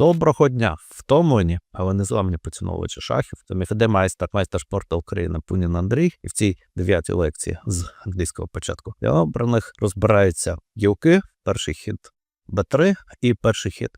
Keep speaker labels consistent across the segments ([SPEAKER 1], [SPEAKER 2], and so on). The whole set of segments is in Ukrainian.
[SPEAKER 1] Доброго дня! Втомлені, але незламні поціновувачі шахів. Це МФД майстер, майстер спорту України Пунін Андрій. І в цій дев'ятій лекції з англійського початку для обраних розбираються гілки, перший хід Б3 і перший хід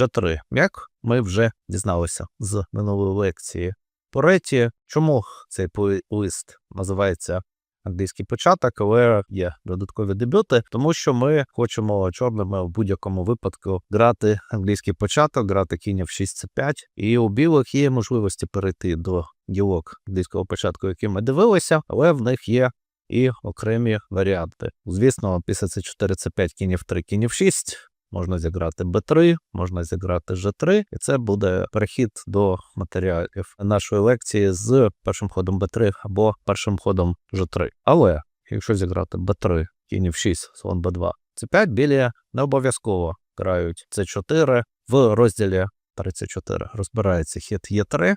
[SPEAKER 1] Ж3. Як ми вже дізналися з минулої лекції по реті, чому цей лист називається англійський початок, але є додаткові дебюти, тому що ми хочемо чорними в будь-якому випадку грати англійський початок, грати кінь в 6 5 і у білих є можливості перейти до ділок англійського початку, які ми дивилися, але в них є. І окремі варіанти. Звісно, після c 4 c 5 кінь 3 кінь 6 можна зіграти Б3, можна зіграти Ж3, і це буде перехід до матеріалів нашої лекції з першим ходом Б3 або першим ходом Ж3. Але якщо зіграти Б3, кінь в 6, слон Б2, С5, білі не обов'язково грають С4 в розділі 34. Розбирається хід Е3.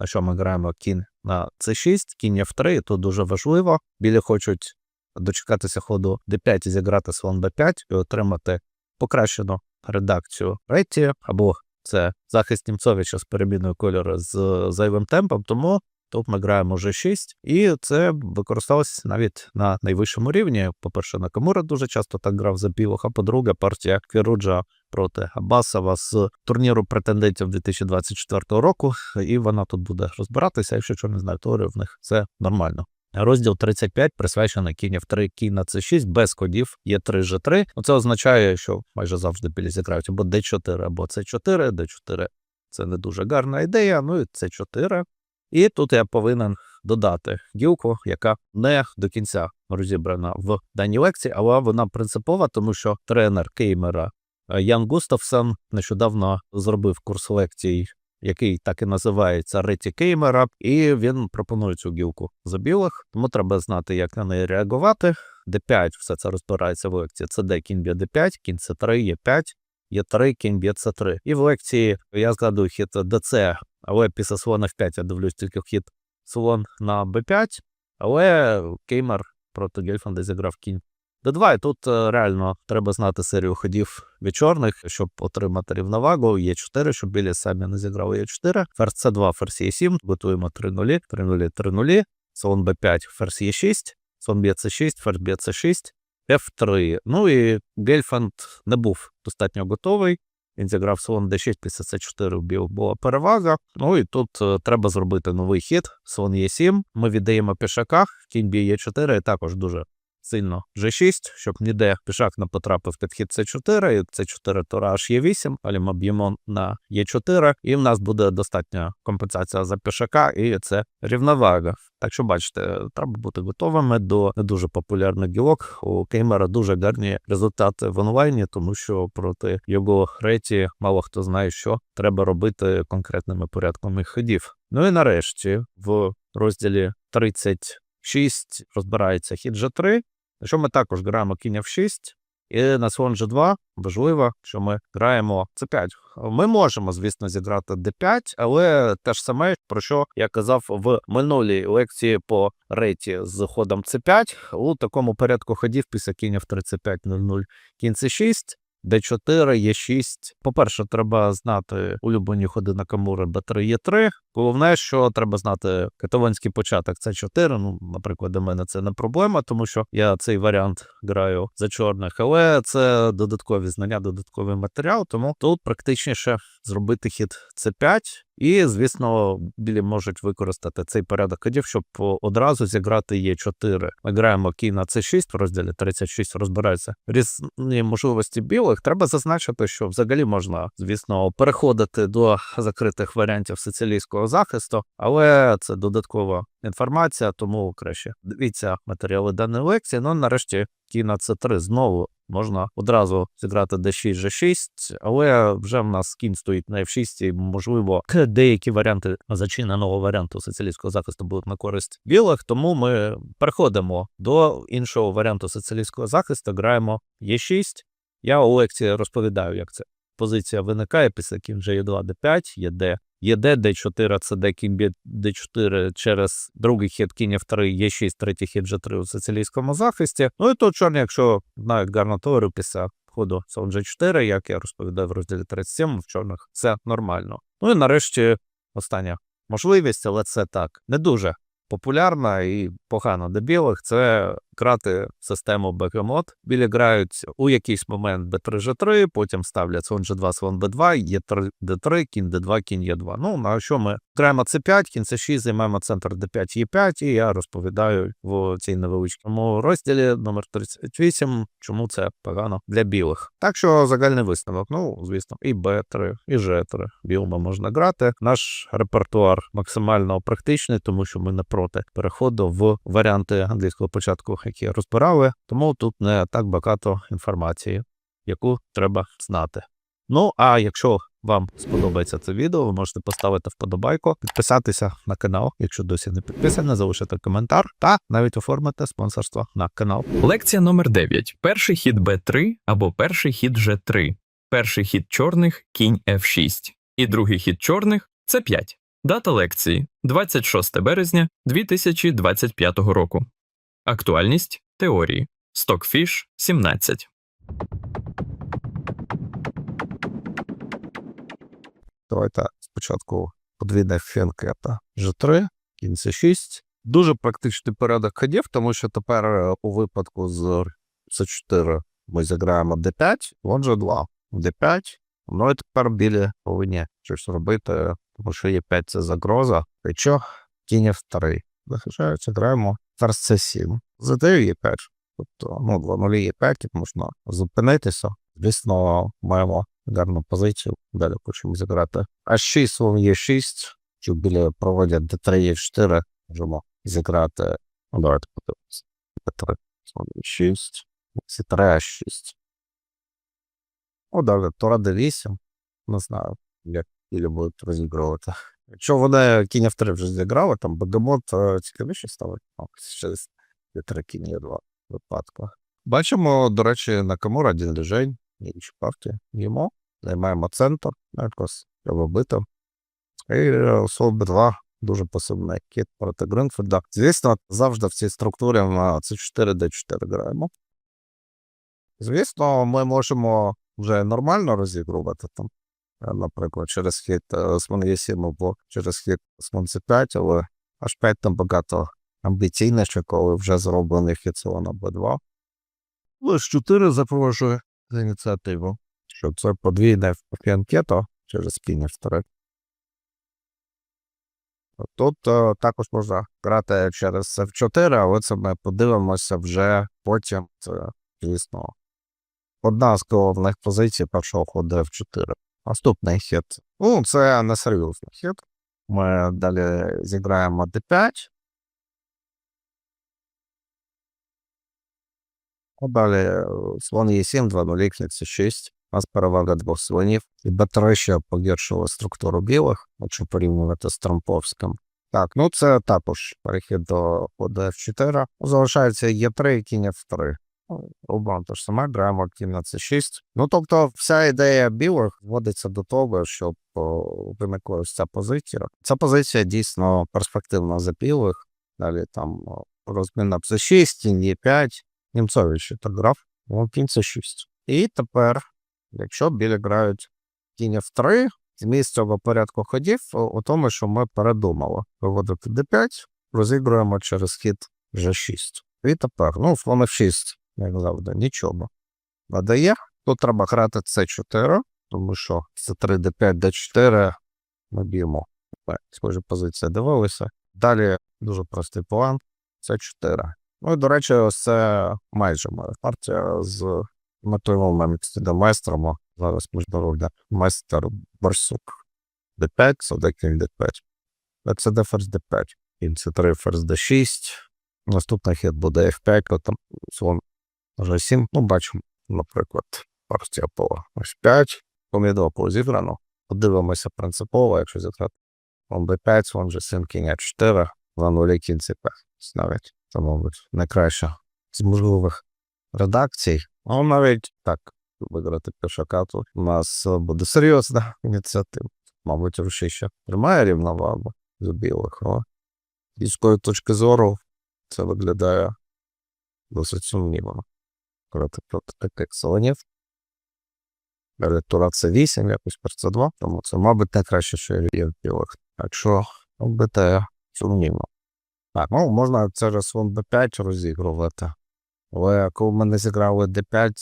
[SPEAKER 1] На що ми граємо кінь на С6, кінь F3, і тут дуже важливо. Білі хочуть дочекатися ходу d5 і зіграти слон b5 і отримати покращену редакцію Ретті, або це захист Німцовича з переміною кольору з зайвим темпом, тому тут ми граємо вже 6, і це використовувалося навіть на найвищому рівні. По-перше, Накамура дуже часто так грав за білих, а по-друге, партія Кіруджа проти Абасова з турніру претендентів 2024 року, і вона тут буде розбиратися. Якщо чого не знаю, теорію в них це нормально. Розділ 35 присвячений кінь в 3 кінь на c6 без кодів є 3 g 3 Це означає, що майже завжди білі зіграють або d4, або c4, d4 це не дуже гарна ідея. Ну і c4. І тут я повинен додати гілку, яка не до кінця розібрана в даній лекції, але вона принципова, тому що тренер Кеймера е, Ян Густавсон нещодавно зробив курс лекцій який так і називається Реті Кеймера, і він пропонує цю гілку за білих, тому треба знати, як на неї реагувати. d5, все це розбирається в лекції. Це d кінь б'є d5, кінь c 3 є 5 є 3 кінь б'є c 3 І в лекції я згадую хід DC, але після слона в 5 я дивлюсь тільки хід слон на b5, але Кеймер проти Гельфанда зіграв кінь Д2, і тут е, реально треба знати серію ходів від чорних, щоб отримати рівновагу. Є 4 щоб білі самі не зіграли є 4 Ферзь С2, ферзь Е7, готуємо 3 0 3 0 3 0 слон Б5, ферзь Е6, слон б'є С6, ферзь б'є С6, F3. Ну і Гельфанд не був достатньо готовий. Він зіграв слон d6 після c4 вбив була перевага. Ну і тут е, треба зробити новий хід. Слон Е7. Ми віддаємо пішаках, кінь б'є Е4, і також дуже сильно G6, щоб ніде пішак не потрапив під хід С4, і С4 Тора аж є 8, але ми б'ємо на Е4, і в нас буде достатня компенсація за пішака, і це рівновага. Так що, бачите, треба бути готовими до не дуже популярних гілок. У Кеймера дуже гарні результати в онлайні, тому що проти його реті мало хто знає, що треба робити конкретними порядками ходів. Ну і нарешті в розділі 36 розбирається хід G3, Якщо ми також граємо кінь в 6 і на слон G2 важливо, що ми граємо c5. Ми можемо, звісно, зіграти d5, але те ж саме, про що я казав в минулій лекції по рейті з ходом c5. У такому порядку ходів після кінь в 35 0 кінь c6. D4, Е6. По-перше, треба знати улюблені ходи на Камури Б3, Е3. Головне, що треба знати каталонський початок це 4. Ну, наприклад, для мене це не проблема, тому що я цей варіант граю за чорних, але це додаткові знання, додатковий матеріал. Тому тут практичніше зробити хід С5. І, звісно, білі можуть використати цей порядок ходів, щоб одразу зіграти Е4. Ми граємо кінь на С6 в розділі 36 розбираються різні можливості білих. Треба зазначити, що взагалі можна, звісно, переходити до закритих варіантів сицилійського захисту, але це додаткова інформація, тому краще дивіться матеріали даної лекції. Ну нарешті кіна c 3 знову можна одразу зіграти d6, g6, але вже в нас кінь стоїть на f6, і можливо деякі варіанти зачиненого варіанту соціалістського захисту будуть на користь білих. Тому ми переходимо до іншого варіанту соціалістського захисту, граємо e6. Я у лекції розповідаю, як це позиція виникає після кінь G2, D5, є D є Д, Д4, це Д, кінь Д4 через другий хід кінь F3, Е6, третій хід G3 у сицилійському захисті. Ну і тут чорні, якщо знають гарну теорію після ходу слон G4, як я розповідав в розділі 37, в чорних все нормально. Ну і нарешті остання можливість, але це так не дуже популярна і погано для білих. Це грати систему бекемот. Білі грають у якийсь момент b3 g3, потім ставлять слон g2, слон b2, є 3 d3, кінь d2, кінь e2. Ну на що ми граємо c5, кінь c6, займаємо центр d5, e5, і я розповідаю в цій невеличкому розділі номер 38, чому це погано для білих. Так що загальний висновок. Ну, звісно, і b3, і g3 білими можна грати. Наш репертуар максимально практичний, тому що ми не проти переходу в варіанти англійського початку, які розбирали, тому тут не так багато інформації, яку треба знати. Ну а якщо вам сподобається це відео, ви можете поставити вподобайку, підписатися на канал, якщо досі не підписані, залишити коментар та навіть оформити спонсорство на канал.
[SPEAKER 2] Лекція номер 9. Перший хід Б3 або перший хід Ж3. Перший хід чорних кінь F6. І другий хід чорних це 5. Дата лекції 26 березня 2025 року. Актуальність теорії. Stockfish 17.
[SPEAKER 1] Давайте спочатку подвійне фінкета G3, кінь C6. Дуже практичний порядок ходів, тому що тепер е, у випадку з C4 ми зіграємо D5, вон G2, D5. Ну і тепер білі повинні щось робити, тому що Е5 це загроза. І що? Кінь F3. Захищаються, граємо ферзь C7. Задаю Е5. Тобто, ну, 2 нулі Е5, можна зупинитися. Звісно, маємо гарну позицію. Далі хочемо зіграти. А6, слон Е6. Щоб білі проводять D3, Е4. Можемо зіграти. Ну, давайте подивимося. D3, слон Е6. C3, А6. Ну, далі, Тора D8. Не знаю, як білі будуть розігрувати. Якщо вони кінь F3 вже зіграли, там бегемот е, цікавіше ставить. О, через D3 кінь Е2 випадку. Бачимо, до речі, на Камура один лежень, інші партії. Їмо, займаємо центр, якось треба бити. І е, слон Б2 дуже пасивний кіт проти Гринфельда. Звісно, завжди в цій структурі на C4, D4 граємо. Звісно, ми можемо вже нормально розігрувати там. Е, Наприклад, через хід е, слон Е7 або через хід слон С5, але H5 там багато амбіційніше, коли вже зроблений хід слона Б2. Лиш 4 запрошує за ініціативу. Що це подвійне фіанкето через кінь F3. Тут е, також можна грати через F4, але це ми подивимося вже потім. Це, звісно, одна з головних позицій першого ходу F4. Наступний хід. Ну, це несерйозний хід. Ми далі зіграємо D5. А далі е, слон Е7, 2 0 кінці 6. У нас перевага двох слонів. І Б3 ще погіршила структуру білих, якщо порівнювати з Трамповським. Так, ну це також перехід до ходу F4. Залишається Е3 і кінь F3. Обран те ж саме, граємо кінь на C6. Ну, тобто, вся ідея білих зводиться до того, щоб о, виникла ця позиція. Ця позиція дійсно перспективна за білих. Далі там о, розмін на C6, кінь Е5. Німцович так грав, ну, кінь C6. І тепер, якщо білі грають кінь F3, зміст цього порядку ходів у тому, що ми передумали виводити D5, розігруємо через хід G6. І тепер, ну, слон F6, як завжди, нічого. Надає. Тут треба грати C4, тому що C3, D5, D4 ми б'ємо. Ми Схожі позиції дивилися. Далі дуже простий план. C4. Ну і, до речі, ось це майже моя партія з мотивом майстром. Зараз міжнародний майстер Барсук. D5, Содекін D5. CD ферзь D5. Кінь C3, ферзь D6. Наступний хід буде F5, от там слон G7. Ну, бачимо, наприклад, партія по ось 5. Помідоку зібрано. Подивимося принципово, якщо зіграти. Слон B5, слон G7, кінь А4, 2 0 кінь C5. Навіть це, мабуть, найкраща з можливих редакцій. А навіть так, виграти першу карту. У нас буде серйозна ініціатива. Мабуть, рушище тримає рівновагу з білих, але з точки зору це виглядає досить сумнівно. Проти таких слонів. Далі тура це 8, якось per це 2, тому це, мабуть, найкраще, що є в білих. Так що БТ сумнівно. Так, ну можна через фон Б5 розігрувати. Але коли ми не зіграли Д5,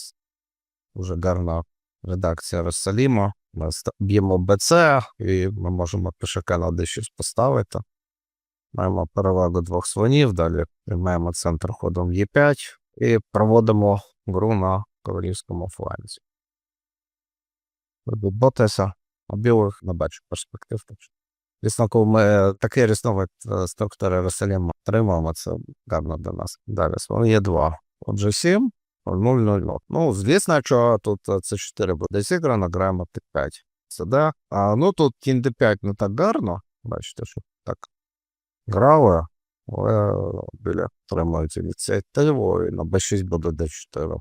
[SPEAKER 1] дуже гарна редакція Росаліма. Ми б'ємо БЦ, і ми можемо пішака на Д6 поставити. Маємо перевагу двох слонів, далі приймаємо центр ходом Е5 і проводимо гру на королівському фланзі. Ботеса, білих не бачу перспектив. Звісно, коли ми такі різновид е, структури Росаліма отримуємо, це гарно для нас. Далі є 2. Отже, 7, 0, 0, 0. Ну, звісно, що тут е, це 4 буде зіграно, граємо під 5. Це да. А ну тут кінь d5 не так гарно. Бачите, що так грали, але біля тримають ініціативу, і на b6 буде d4.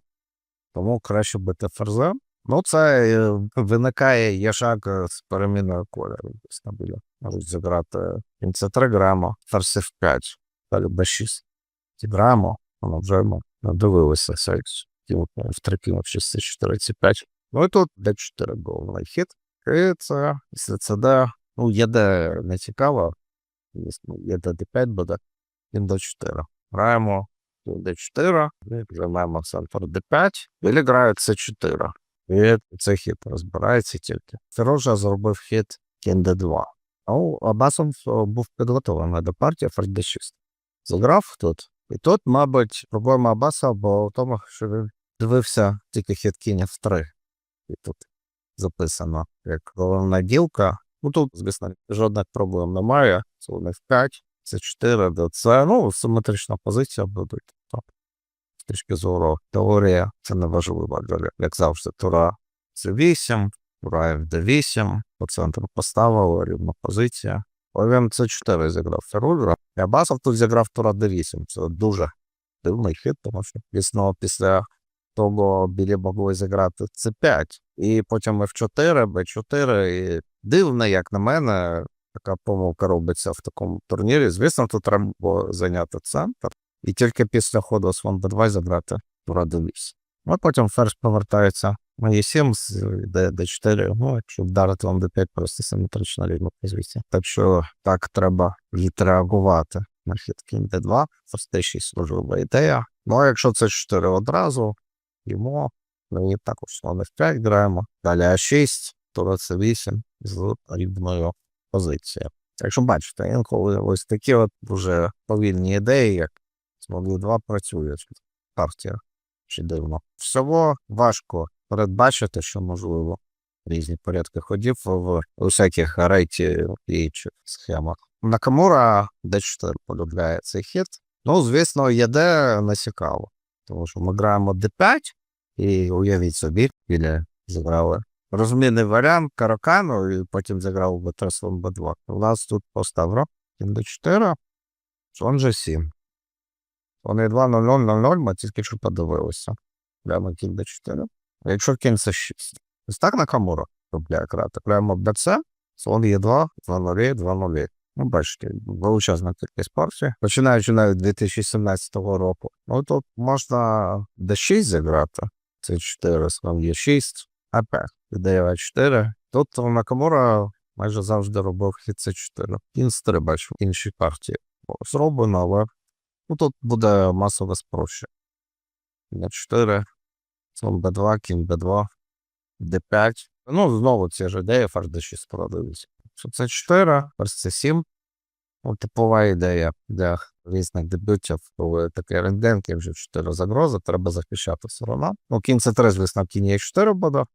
[SPEAKER 1] Тому краще бити ферзем. Ну, це е, виникає яшак е, з переміною кольору. Десь біля. Можуть зіграти кінь c3 граємо, ферзь f5, далі b6. Зіграємо, воно вже ми надивилися сайт. В три кінок 6 4 c5. Ну і тут d4 головний хід. І це, після CD, ну, ЄД не цікаво, ЄД D5 буде, він D4. Граємо D4, і вже маємо центр D5, і грають C4. І цей хід розбирається тільки. Ферожа зробив хід кінь D2. Ну, Абасов е, був підготовлений до партії ферзь D6. Заграв тут. І тут, мабуть, проблема Абаса була в тому, що він дивився тільки хід кінь F3. І тут записано як головна ділка. Ну тут, звісно, жодних проблем немає. Це вони в 5, це 4, де це ну, симетрична позиція буде. Так. З точки зору теорія, це не важливо. Як завжди, тура це 8, тура FD8, по центру поставили, рівна позиція. Але він це 4 зіграв Ферульра. І Абасов тут зіграв тура D8. Це дуже дивний хід, тому що дійсно після того білі могли зіграти C5, і потім F4, B4. І дивно, як на мене, така помилка робиться в такому турнірі. Звісно, тут треба було зайняти центр. І тільки після ходу слон B2 забрати тура D8. Ну, потім ферзь повертається на E7 з D, D4. Ну, якщо вдарити вам D5, просто симетрична рівна позиція. Так що так треба відреагувати на хід кінь D2. Ферзь D6 служила ідея. Ну, а якщо це 4 одразу, йому ми також слон F5 граємо. Далі А6, тура С8 з рівною позицією. Якщо бачите, інколи ось такі от дуже повільні ідеї, як слон 2 працюють в партіях. Чи дивно. Всього важко передбачити, що можливо різні порядки ходів в усяких рейті і схемах. Накамура D4 полюбляє цей хід. Ну, звісно, ЄД не цікаво, тому що ми граємо D5, і уявіть собі, біля зіграли розмінний варіант Каракану, і потім зіграв b слон b2. У нас тут поставро кінь d4, слон g7. Вони 2 0 0 0 0 ми тільки що подивилися. Прямо кінь d4. А якщо кінь c 6 Ось так на камуру робляє грати. Прямо bc, слон є 2 2 0 2 0 Ну, бачите, величезна кількість партій. Починаючи навіть 2017 року. Ну тут можна d6 зіграти. Це 4, слон є 6, АП. Ідея А4. Тут Накамура майже завжди робив хід С4. Кінь 3 бачу, інші партії. Зроблено, але ну, тут буде масове спрощення. Кінь 4, слон Б2, кінь Б2, Д5. Ну, знову ці ж ідеї, фарш Д6 продивиться. Що це 4, ферзь С7. Ну, типова ідея для різних дебютів, коли такий рентген, вже 4 загрози, треба захищати сторона. Ну, кінь С3, звісно, кінь Е4 буде.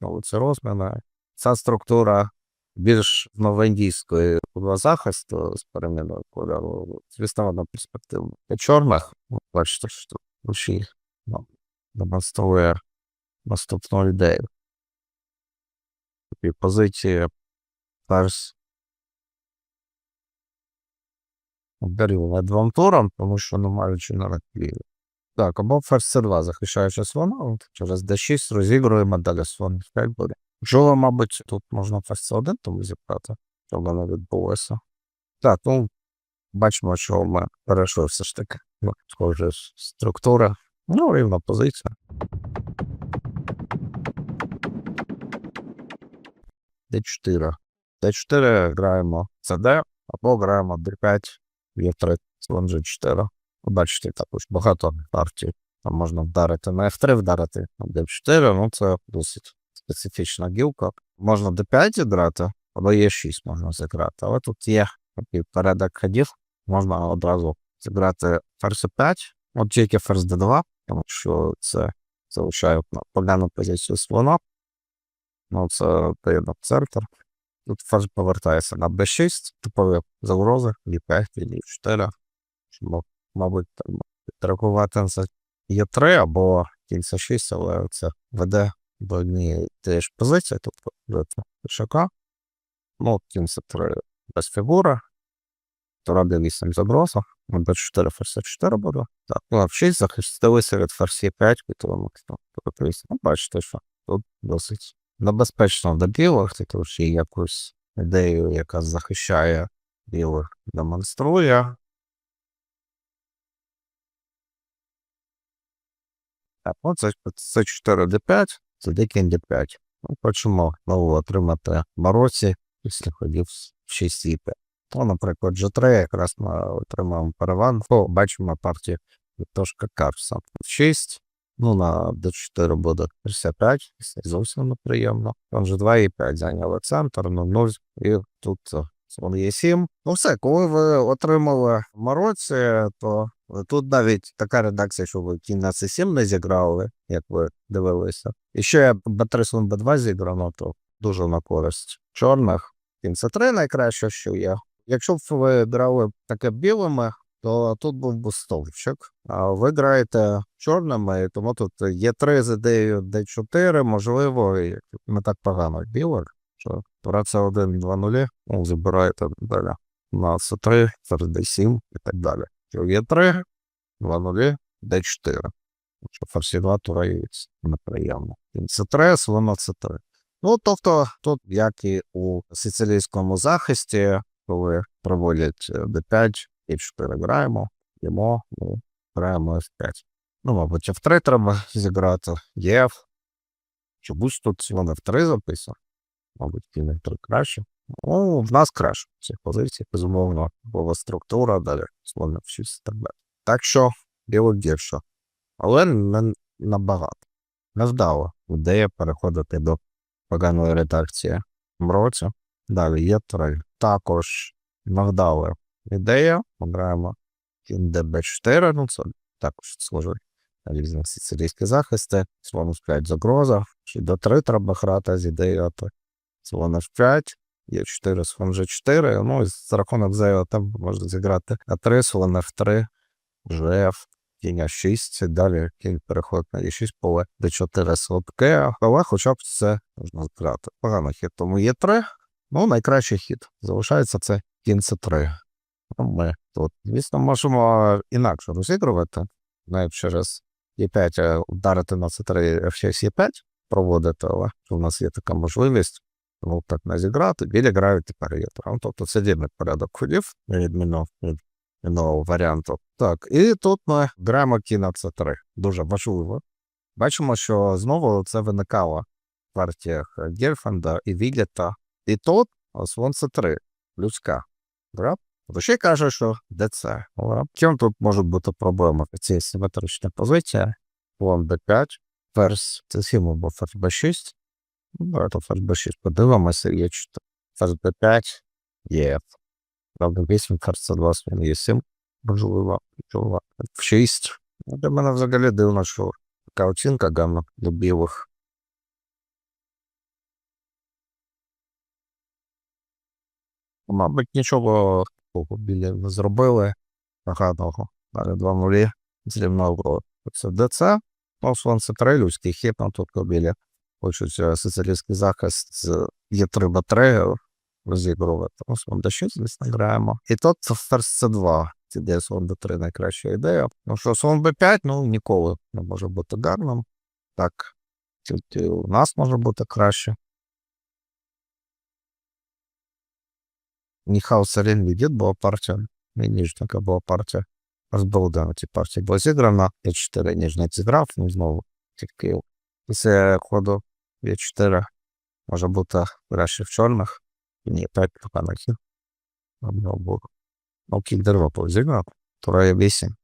[SPEAKER 1] Знову це розміни. Ця структура більш новоіндійської захисту з переміною кольору. Звісно, вона перспективна. Для чорних, ну, бачите, що руші ну, демонструє наступну ідею. Такі позиції ферзь Дарю над двом туром, тому що не маючи на реклі. Так, або ферзь С2 захищаючи слона, от через D6 розігруємо далі слон 5 буде. Жова, мабуть, тут можна ферзь С1 тому зібрати, щоб воно відбулося. Так, ну, бачимо, що ми перейшли все ж таки. Схоже, структура. Ну, рівна позиція. d4. d4 граємо cd, або граємо d5, e3, слон g4. Бачите, також багато партій. Там можна вдарити на F3, вдарити на D4, ну це досить специфічна гілка. Можна D5 зіграти, або E6 можна зіграти. Але тут є такий порядок ходів. Можна одразу зіграти ферзь 5, от тільки ферзь D2, тому що це залишає погану позицію слона. Ну, це дає на центр. Тут ферзь повертається на B6, типові загрози, E5, E4. Мабуть, там підрахувати за Є3 або кільця 6, але це веде до однієї тієї ж позиції, тобто до пішака. Ну, кінця 3 без фігури. Тура d8 заброса. На d4 ферзь 4 буде. Так, ну, в 6 захистилися від ферзь 5, тому ну, бачите, що тут досить небезпечно до білих, що є якусь ідею, яка захищає білих, демонструє. Ну це, це 4 d5, це декінь d5. Ну, хочемо знову отримати мороці після ходів в 6 і 5. Ну, наприклад, G3 якраз ми отримаємо перевагу. Бачимо партію Віктошка Карса. 6, ну на d4 буде 55, це зовсім неприємно. Там G2 і 5 зайняли центр, ну 0, і тут е, є 7. Ну все, коли ви отримали мороці, то тут навіть така редакція, що ви на c7 не зіграли, як ви дивилися. І ще b3 слон b2 зіграно, то дуже на користь чорних. Кінь c3 найкраще, що є. Якщо б ви грали таке білими, то тут був би стовпчик. А ви граєте чорними, тому тут є 3 з ідеєю d4, можливо, і не так погано білих, що тура це 1 2 0 ну, забираєте далі на c3, ферзь d7 і так далі. Що є 3, 2 0 d4. Що ферзь 2 тура є неприємно. Кінь c3, слон c3. Ну, тобто, тут, як і у сицилійському захисті, коли проводять d5, і 4 граємо, йдемо, ну, граємо F5. Ну, мабуть, F3 треба зіграти, ЄФ. Чомусь тут слон F3 записано. Мабуть, F3 краще. Ну, в нас краще в цих позиціях, безумовно, була структура, далі слон F6 так. Так що, біло гірше. Але не набагато. Невдало ідея переходити до поганої редакції Мроці. Далі є 3. Також невдала ідея. Ми граємо кінь DB4, ну це також схоже на різні сицилійські захисти. Слон F5 загроза. Чи до 3 треба грати з ідеєю, слон F5, є 4 слон G4. Ну і за рахунок зайва там можна зіграти А3, слон F3, GF, кінь А6, і далі кінь переходить на E6 поле D4 слабке, але хоча б це можна зграти. Погано хід, тому є 3. Ну, найкращий хід. Залишається це кінь С3. Ми тут, звісно, можемо інакше розігрувати. Навіть через Е5 вдарити на С3 F6 Е5 проводити, але у нас є така можливість. Тому так зіграти, грають тепер. Ну, Тобто це дільний порядок ходів, відміну від іного варіанту. Так, і тут ми граємо кінь на С3. Дуже важливо. Бачимо, що знову це виникало в партіях Гельфанда і Віллета. І тут слон С3, людська. Гра то ще каже, що ДЦ. Чим тут може бути проблема? Це симетрична позиція. План Б5, ферзь С7 або ферзь Б6. Давайте ферзь Б6 подивимося, є 4. Ферзь Б5, є. Правда, 8, ферзь С2, слон є 7. Можливо, чого. В 6. Ну, Для мене взагалі дивно, що така оцінка гамна для білих. Мабуть, нічого біля не зробили. Поганого. Далі два нулі. Зрівновували. Це ДЦ. Ну, слон це 3 людський хід, ну тут біля. Хочуть е, соціалістський захист з Є3 Б3 розігрувати. Ну, слон Д6, звісно, граємо. І тут ферзь С2. Це де слон Д3 найкраща ідея. Ну що, слон Б5, ну ніколи не може бути гарним. Так, тільки у нас може бути краще. Михаил Сарин ведет, была партия, и Нижника была партия. Розбалдана ці партії була зіграна. Є4 ніжний зіграв, ну знову тільки після ходу Є4 може бути краще в чорних. Ні, п'ять поки на хід. Або Ну, кінь дерева повзіграв. Тура 8.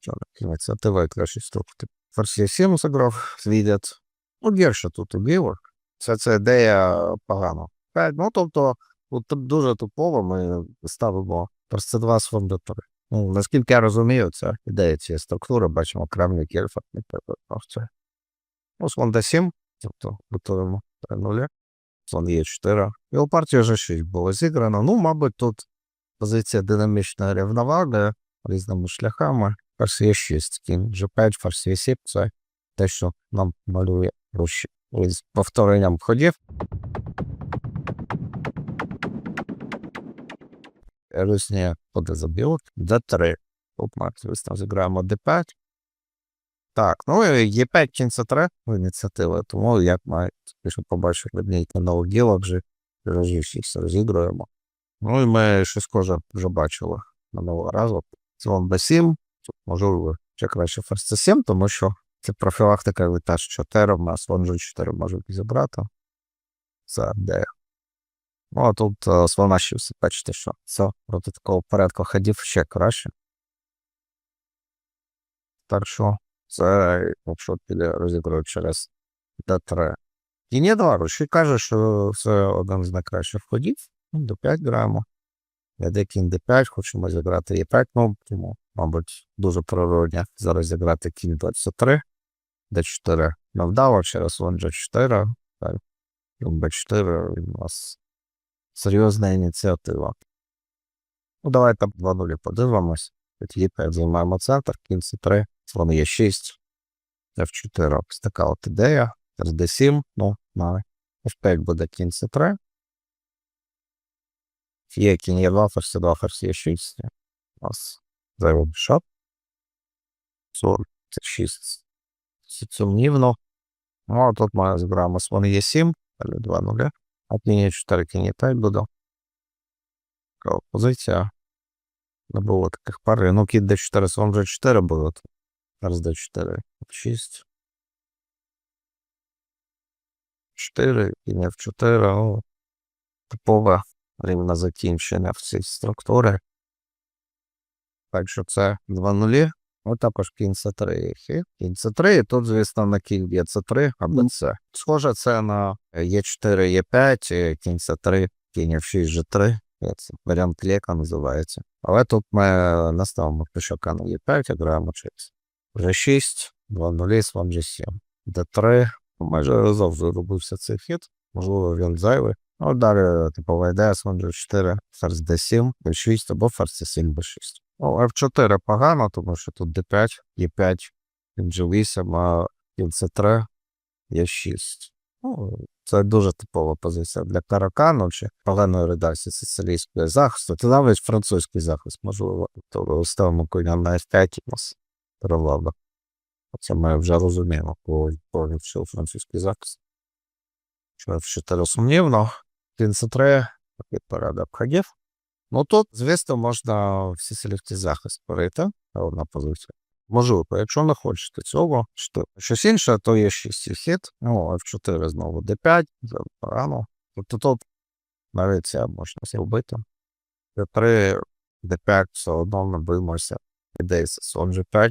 [SPEAKER 1] Чорних ініціатива і краще стопити. Ферзь 7 заграв, свідять. Ну, гірше тут у білих. Це ця ідея погано. Ну, тобто, от дуже тупово ми ставимо ферзь це 2 слон до 3. Ну, наскільки я розумію, це ідея цієї структури, бачимо кремлі кільфа, наприклад, ну, це. Ну, слон d7, тобто готуємо 3 нулі. Слон є 4. І у партії вже 6 було зіграно. Ну, мабуть, тут позиція динамічної рівноваги різними шляхами. Ферзь є 6, кінь G5, ферзь є 7, це те, що нам малює руші. З повторенням ходів. Русні ходи за білок. D3. Тут ми, звісно, зіграємо D5. Так, ну і Е5 кінь С3 в ініціативи, тому як ми що побачив на нових ділах вже режившись розігруємо. Ну і ми щось схоже вже бачили минулого разу. Слон Б7, тут можливо ще краще ферзь С7, тому що це профілактика від теж 4, в нас слон G4 можуть зібрати. Це де. Ну, а тут е, слона 6, бачите, що це проти такого порядку ходів ще краще. Так що це, якщо піде розігрують через D3. І ні, два ще каже, що це один з найкращих ходів. Ну, До 5 граємо. Я кінь d5, хочемо зіграти e5, ну, тому, мабуть, дуже природня зараз зіграти кінь 23, d4 не вдало, через слон g4, так, кінь b4, і у нас серйозна ініціатива. Ну, давайте 2 нулі подивимось. Тут e5 займаємо центр, кінь c3, слон e6, f4, ось така от ідея, d7, ну, на f5 буде кінь c3, Є кінь є 2, ферзь 2, ферзь є 6. У нас зайвий бішап. Слон це 6. Це сумнівно. Ну, а тут ми збираємо слон є 7, далі 2 нуля. А кінь є 4, кінь є 5 буде. Позиція. Не було таких пар. Ну, кінь d4, слон g4 було. Ферзь d4, 6. 4, кінь f4, ну, типове рівне закінчення в цій структурі. Так що це 2 нулі. Ось також кінь С3 хід. Кінь С3, і тут, звісно, на кінь є С3 або С. Схоже, це на Е4, Е5, і кінь С3, кінь F6, G3. Це варіант лека називається. Але тут ми не ставимо пішака на Е5, а граємо через G6, 2 нулі, слон G7. D3. Майже завжди робився цей хід. Можливо, він зайвий. Ну, далі, типова ідея, слон G4, ферзь D7, B6 або ферзь C7, B6. Ну, F4 погано, тому що тут D5, E5, G8, а кінь C3, E6. Ну, це дуже типова позиція для каракану чи поганої редакції сицилійського захисту. Це навіть французький захист, можливо. Тобто ставимо коня на F5 у нас перевага. Це ми вже розуміємо, коли повністю французький захист. Що F4 сумнівно. Кінь С3, такий порядок ходів. Ну тут, звісно, можна всі селекції захист перейти, одна позиція. Можливо, якщо не хочете цього, що щось інше, то є 6 хід, ну, F4 знову D5, це погано. Тобто тут навіть це можна зробити. D3, D5 все одно не боїмося. Слон G5,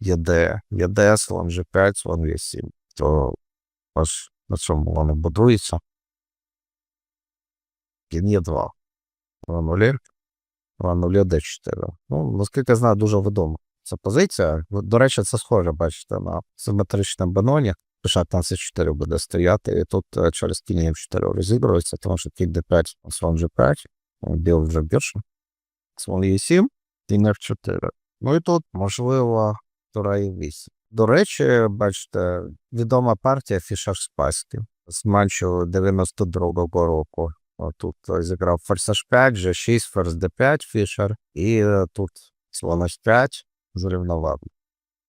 [SPEAKER 1] ЄД, ЄД, слон G5, слон V7. То аж на цьому воно будується. Кінь є 2. 2 нулі. 2 нулі D4. Ну, наскільки я знаю, дуже відома ця позиція. До речі, це схоже, бачите, на симетричному баноні. На C4 буде стояти, і тут е, через кінь F4 розігрується, тому що кінь D5, слон G5, біл вже більше. Слон E7, кінь F4. Ну і тут, можливо, тура E8. До речі, бачите, відома партія Фішер Спаски з матчу 92-го року. Тут зіграв ферзь H5, G6, ферзь D5 Фішер, і е, тут слон H5 з рівновагою.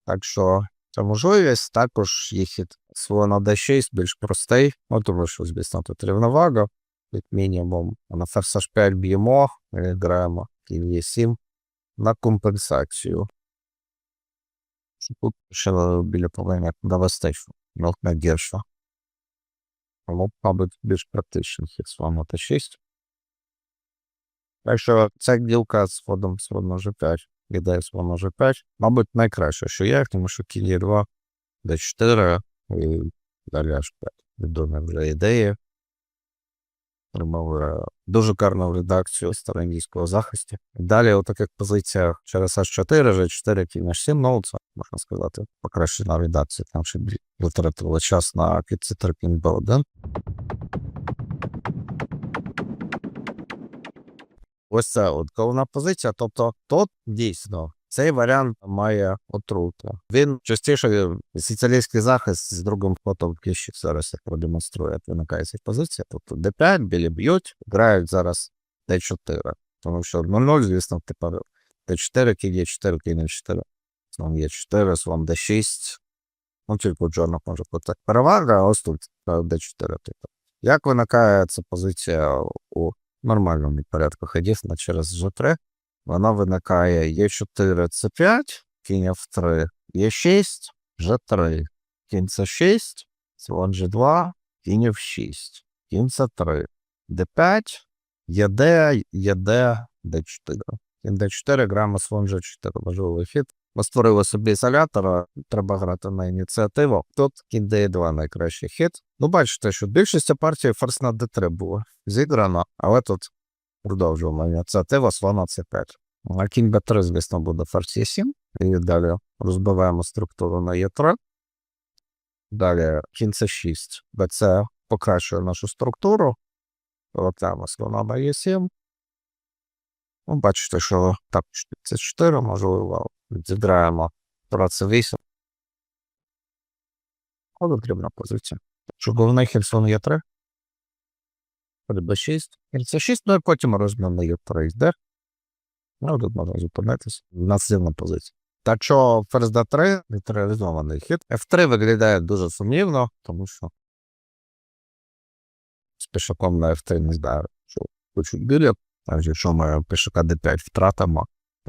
[SPEAKER 1] Так що це можливість, також є хід слона D6 більш простий, ну, тому що, звісно, тут рівновага, як мінімум. А на ферзь H5 б'ємо, граємо кінь E7 на компенсацію. Тут ще біля половини довести, мелк на гірше. Тому, мабуть, більш практичний хід слон та 6. Так ця ділка з ходом слон G5, ідея слон G5, мабуть, найкраще, що є, тому що кінь 2, d4 і далі H5. Відомі вже ідеї. Тримав дуже карну редакцію старанійського захисті. Далі у таких позиціях через H4, G4, кінь H7, ну це, можна сказати, покращена редакція, там ще витратили час на кінь C3, кінь B1. Ось це от головна позиція. Тобто, тут дійсно цей варіант має отруту. Він частіше сицилійський захист з другим ходом кіші зараз як продемонструє, як виникає ця позиція. Тобто d5, білі б'ють, грають зараз d4. Тому що 0-0, звісно, тепер d4, кінь є 4, кінь 4. Слон є 4, слон d6. Ну, тільки у чорних може бути перевага, а ось тут е, d4. Типу. Як виникає ця позиція у нормальному порядку ходів на через G3? Вона виникає Е4, С5, кінь F3, Е6, G3, кінь С6, слон G2, кінь F6, кінь С3, D5, ЄД, ЄД, D4. Кінь D4, граємо слон G4, важливий хід. Ми собі ізолятора, треба грати на ініціативу. Тут кінь D2 найкращий хід. Ну, бачите, що більшість партій ферзь на D3 було зіграно, але тут продовжуємо ініціатива слона C5. А кінь Б3, звісно, буде ферзь Е7. І далі розбиваємо структуру на Е3. Далі кінь С6. БЦ покращує нашу структуру. Повертаємо слона на Е7. Ну, бачите, що так, це 4, можливо, зіграємо Тура С8. Потрібна позиція. Що головний хід слон Е3. Б6. Кінь С6, ну і потім розмін на Е3 йде. Ну, тут можна зупинитися. У нас рівна позиція. Так що ферзь d3 нейтралізований хід. F3 виглядає дуже сумнівно, тому що з пішаком на F3 не знаю, що хочуть білі. А якщо ми пішака d5 втратимо,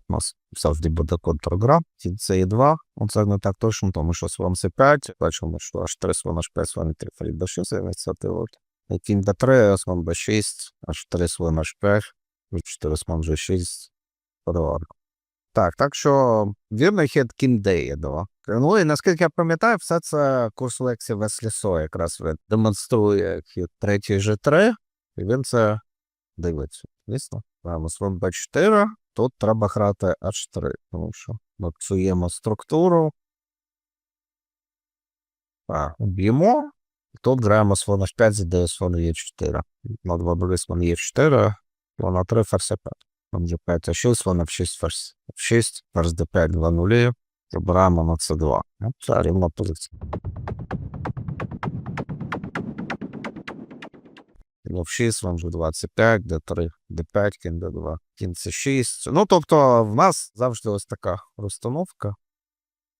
[SPEAKER 1] у нас завжди буде контргра. Кінь C2, ну це не так точно, тому що слон C5, бачимо, що H3, слон H5, слон 3, фрід d6 ініціатива. І Кінь d3, слон b6, H3, слон H5, H4, слон G6, перевага. Так, так що вірний хід кінь d2. Ну і наскільки я пам'ятаю, все це курс лекції Веслісо якраз він демонструє хід третій G3, і він це дивиться. Звісно, маємо слон b4, тут треба грати h3, тому що ми псуємо структуру. Так, б'ємо. Тут граємо слон h5, задає слон e4. На 2 були слон e4, слон a3, ферзь 5 Там вже 5 А6, слон F6, ферзь F6, ферзь D5, 2 нулі. Забираємо на C2. Ну, Це рівна позиція. Кінь F6, слон G2, C5, D3, D5, кінь D2, кінь C6. Ну, тобто, в нас завжди ось така розстановка.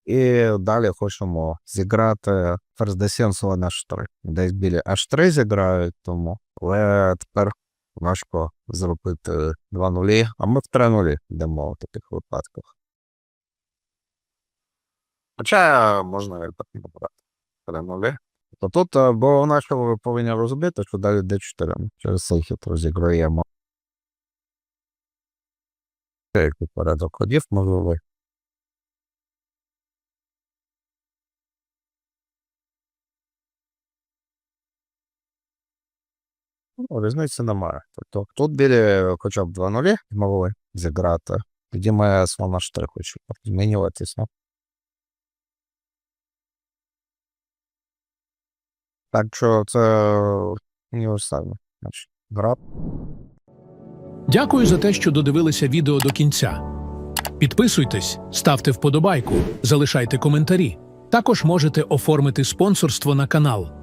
[SPEAKER 1] І далі хочемо зіграти ферзь D7, H3. Десь біля H3 зіграють, тому. Але тепер важко зробити 2 нулі, а ми в 3 нулі йдемо в таких випадках. Хоча можна і так не брати 3 нулі. То тут, е, бо нашого ви повинні розуміти, що далі D4 через цей хід розіграємо. Який порядок ходів можливий. Ну, різниці немає. Тобто тут білі хоча б 2 нулі могли зіграти. Тоді ми слон H3 хочу змінюватись. Ну. Так що це універсально. Гра.
[SPEAKER 3] Дякую за те, що додивилися відео до кінця. Підписуйтесь, ставте вподобайку, залишайте коментарі. Також можете оформити спонсорство на канал.